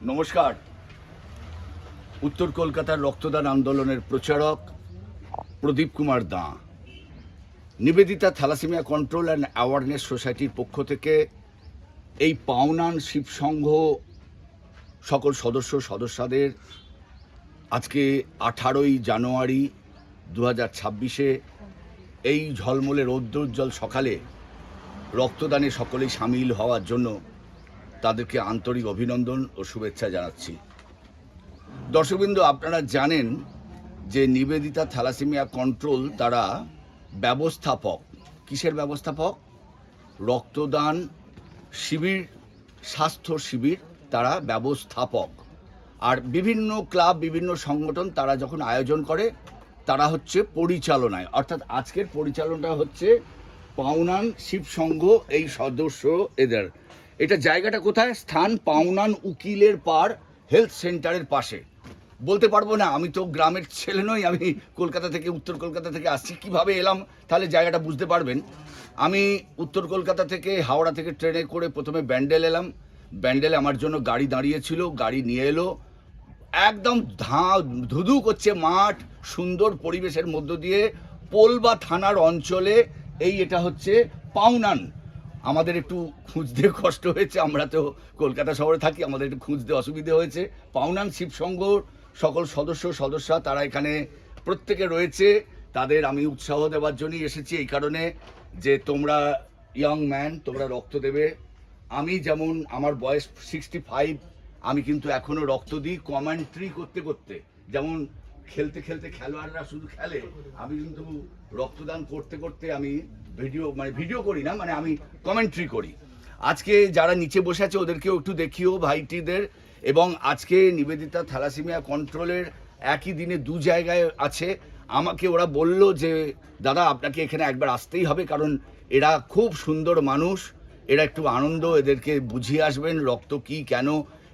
নমস্কার। উত্তর কলকাতার রক্তদান আন্দোলনের প্রচারক Pradip Kumar Dan. Nivedita thalassemia control and awareness সোসাইটির পক্ষ থেকে এই পাওনান শিবসংঘ সকল সদস্য সদস্যদের আজকে আঠারোই জানুয়ারি দু হাজার ছাব্বিশে এই ঝলমলে রৌদ্রোজ্জ্বল সকালে রক্তদানে সকলেই সামিল হওয়ার জন্য তাদেরকে আন্তরিক অভিনন্দন ও শুভেচ্ছা জানাচ্ছি। দর্শকবৃন্দ, আপনারা জানেন যে নিবেদিতা থ্যালাসেমিয়া কন্ট্রোল তারা ব্যবস্থাপক। কিসের ব্যবস্থাপক? রক্তদান শিবির, স্বাস্থ্য শিবির তারা ব্যবস্থাপক। আর বিভিন্ন ক্লাব, বিভিন্ন সংগঠন তারা যখন আয়োজন করে, তারা হচ্ছে পরিচালনায়। অর্থাৎ আজকের পরিচালনাটা হচ্ছে পাওনান শিবসংঘ, এই সদস্য এদের। এটা জায়গাটা কোথায়? স্থান পাওনান উকিলের পাড়, হেলথ সেন্টারের পাশে। বলতে পারব না, আমি তো গ্রামের ছেলে নই, আমি কলকাতা থেকে, উত্তর কলকাতা থেকে আসছি। কীভাবে এলাম? তাহলে জায়গাটা বুঝতে পারবেন। আমি উত্তর কলকাতা থেকে, হাওড়া থেকে ট্রেনে করে প্রথমে ব্যান্ডেল এলাম। ব্যান্ডেলে আমার জন্য গাড়ি দাঁড়িয়েছিল, গাড়ি নিয়ে এলো। একদম ধা, ধুধু করছে মাঠ, সুন্দর পরিবেশের মধ্য দিয়ে। পোলবা থানার অঞ্চলে এই এটা হচ্ছে পাউনান আমাদের একটু খুঁজতে কষ্ট হয়েছে, আমরা তো কলকাতা শহরে থাকি, আমাদের একটু খুঁজতে অসুবিধে হয়েছে। পাওনান শিবসংঘ সকল সদস্য, সদস্যা, তারা এখানে প্রত্যেকে রয়েছে। তাদের আমি উৎসাহ দেওয়ার জন্যই এসেছি এই কারণে যে তোমরা ইয়াং ম্যান তোমরা রক্ত দেবে। আমি যেমন, আমার বয়স সিক্সটি ফাইভ আমি কিন্তু এখনও রক্ত দিই কমেন্ট্রি করতে করতে। যেমন খেলতে খেলতে খেলোয়াড়রা শুধু খেলে, আমি কিন্তু রক্তদান করতে করতে আমি ভিডিও মানে ভিডিও করি না মানে আমি কমেন্ট্রি করি। আজকে যারা নিচে বসে আছে, ওদেরকেও একটু দেখিও ভাইটিদের। এবং আজকে নিবেদিতা থ্যালাসেমিয়া কন্ট্রোলের একই দিনে দু জায়গায় আছে। আমাকে ওরা বলল যে, দাদা, আপনাকে এখানে একবার আসতেই হবে, কারণ এরা খুব সুন্দর মানুষ। এরা একটু আনন্দ, এদেরকে বুঝিয়ে আসবেন রক্ত কি, কেন,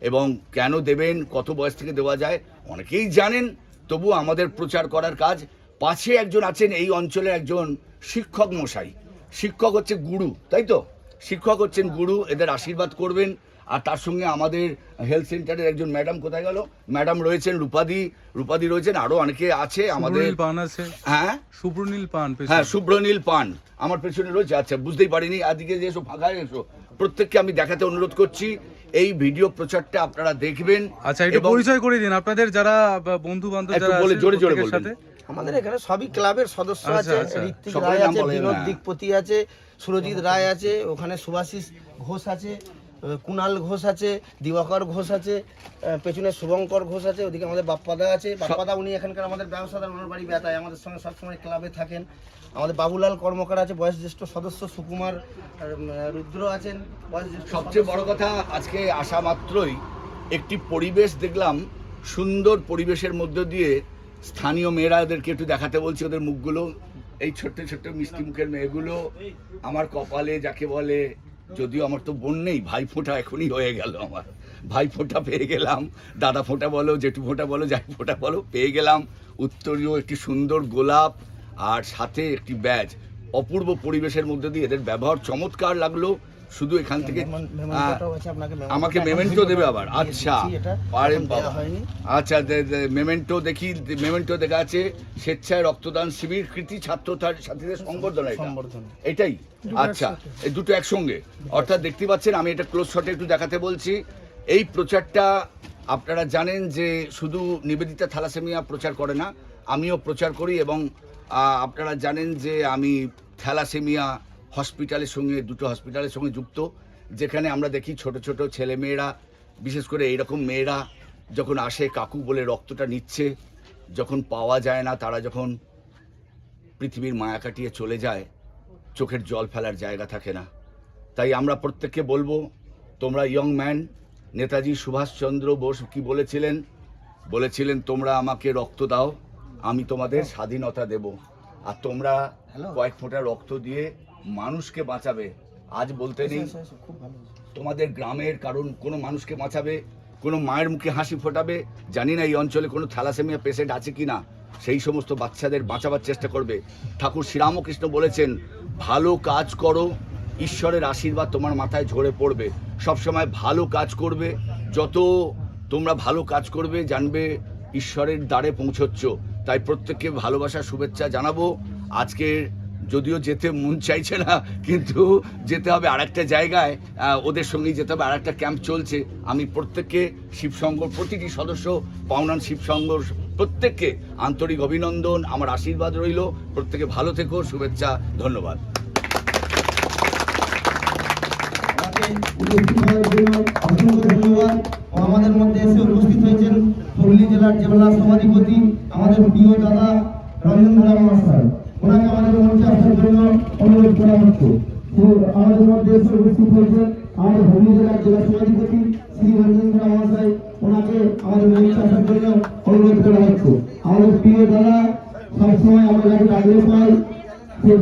এবং কেন দেবেন, কত বয়স থেকে দেওয়া যায়? অনেকেই জানেন তবু আমাদের প্রচার করার কাজ। পাশে একজন আছেন এই অঞ্চলের একজন শিক্ষক মশাই। শিক্ষক হচ্ছে গুরু তাই তো? শিক্ষক হচ্ছেন গুরু এদের আশীর্বাদ করবেন। আর তার সঙ্গে আমাদের হেলথ সেন্টারের একজন ম্যাডাম কোথায় গেল? ম্যাডাম রয়েছেন রূপাদি। রূপাদি রয়েছেন আরও অনেকে আছে আমাদের। পান আছে। হ্যাঁ? সুব্রনীল পান হ্যাঁ শুভ্রনীল পান আমার পেছনে রয়েছে। আচ্ছা বুঝতেই পারিনি। আদিকে যে এসো ফাঁকা এসো। প্রত্যেককে আমি দেখাতে অনুরোধ করছি। এই ভিডিও প্রচারটা আপনারা দেখবেন আচ্ছা একটু পরিচয় করে দিন আপনাদের যারা বন্ধু বান্ধব একটু যারা বলে জোরে জোরে বলবেন। আমাদের এখানে সবই ক্লাবের সদস্য আচ্ছা, আছে আচ্ছা। ঋত্বিক রায় আছে বিনোদ দিকপতি আছে সুরজিৎ রায় আছে ওখানে সুভাষিস ঘোষ আছে কুণাল ঘোষ আছে দিবাকর ঘোষ আছে পেছনে শুভঙ্কর ঘোষ আছে ওদিকে আমাদের বাপ্পাদা আছে। বাপ্পাদা উনি এখানকার আমাদের ব্যবসাদার ওনার বাড়ি বেতায়। আমাদের সঙ্গে সবসময় ক্লাবে থাকেন। আমাদের বাবুলাল কর্মকার আছে বয়োজ্যেষ্ঠ সদস্য সুকুমার রুদ্র আছেন বয়োজ্যেষ্ঠ সবচেয়ে। বড় কথা আজকে আসা মাত্রই একটি পরিবেশ দেখলাম সুন্দর পরিবেশের মধ্য দিয়ে স্থানীয় মেয়েরা ওদেরকে একটু দেখাতে বলছি ওদের মুখগুলো এই ছোট্ট ছোট্ট মিষ্টি মুখের মেয়েগুলো আমার কপালে যাকে বলে যদিও আমার তো বোন নেই, ভাই ফোঁটা এখনই হয়ে গেল আমার। ভাই ফোঁটা পেয়ে গেলাম, দাদা ফোঁটা বলো, জেঠু ফোঁটা বলো যাই ফোঁটা বলো, পেয়ে গেলাম। উত্তরীয় একটি সুন্দর গোলাপ আর সাথে একটি ব্যাজ। অপূর্ব পরিবেশের মধ্যে দিয়ে এদের ব্যবহার চমৎকার লাগল। শুধু এখান থেকে আমাকে মেমেন্টো দেবে আবার। আচ্ছা। দিচ্ছি আরে বাবা। আচ্ছা মেমেন্টো দেখি মেমেন্টো দেখা আছে স্বেচ্ছায় রক্তদান শিবির কৃতি ছাত্র তার- ছাত্রীদের সংবর্ধনা এটা। এটাই? আচ্ছা এই দুটো একসঙ্গে। অর্থাৎ দেখতে পাচ্ছেন আমি এটা ক্লোজ শটে একটু দেখাতে বলছি। এই প্রচারটা আপনারা জানেন যে শুধু নিবেদিতা থ্যালাসেমিয়া প্রচার করে না আমিও প্রচার করি এবং আপনারা জানেন যে আমি থ্যালাসেমিয়া হসপিটালের সঙ্গে দুটো হসপিটালের সঙ্গে যুক্ত যেখানে আমরা দেখি ছোট ছোট ছেলে মেয়েরা বিশেষ করে এইরকম মেয়েরা যখন আসে কাকু বলে রক্তটা নিচ্ছে যখন পাওয়া যায় না তারা যখন পৃথিবীর মায়া কাটিয়ে চলে যায় চোখের জল ফেলার জায়গা থাকে না। তাই আমরা প্রত্যেককে বলব তোমরা ইয়ং ম্যান নেতাজি সুভাষচন্দ্র বোস কি বলেছিলেন? বলেছিলেন তোমরা আমাকে রক্ত দাও আমি তোমাদের স্বাধীনতা দেব। আর তোমরা? কয়েক ফোঁটা রক্ত দিয়ে মানুষকে বাঁচাবে। আজ বলতে নেই তোমাদের গ্রামের কারণ কোনো মানুষকে বাঁচাবে কোনো মায়ের মুখে হাসি ফোটাবে জানি না এই অঞ্চলে কোনো থ্যালাসেমিয়া পেশেন্ট আছে কি না সেই সমস্ত বাচ্চাদের বাঁচাবার চেষ্টা করবে। ঠাকুর শ্রীরামকৃষ্ণ বলেছেন ভালো কাজ করো ঈশ্বরের আশীর্বাদ তোমার মাথায় ঝরে পড়বে। সবসময় ভালো কাজ করবে যত তোমরা ভালো কাজ করবে জানবে ঈশ্বরের দ্বারে পৌঁছচ্ছ। তাই প্রত্যেককে ভালোবাসা শুভেচ্ছা জানাব। আজকে যদিও যেতে মন চাইছে না, কিন্তু যেতে হবে আরেকটা জায়গায় ওদের সঙ্গেই যেতে হবে, আরেকটা ক্যাম্প চলছে। আমি প্রত্যেককে শিবসংঘ প্রতিটি সদস্য, পাওনান শিবসংঘ প্রত্যেককে আন্তরিক অভিনন্দন, আমার আশীর্বাদ রইল। প্রত্যেকে ভালো থেকো, শুভেচ্ছা, ধন্যবাদ। আমাদের মধ্যে এসে উপস্থিত হয়েছেন হুগলি জেলার জেলা সভাধিপতি, আমাদের প্রিয় দাদা রঞ্জন মহাশয়। ওনাকে আমাদের মঞ্চে আসার জন্য অনুরোধ করা হচ্ছে। আমাদের মধ্যে উপস্থিত হয়েছেন, আমাদের হুগলি শ্রী রঞ্জন ধারা মহাশয়, ওনাকে আমাদের মঞ্চে আসার জন্য অনুরোধ করা হচ্ছে। আমাদের প্রিয় দাদা, সবসময় আমরা যাকে ডাকলে পাই, সে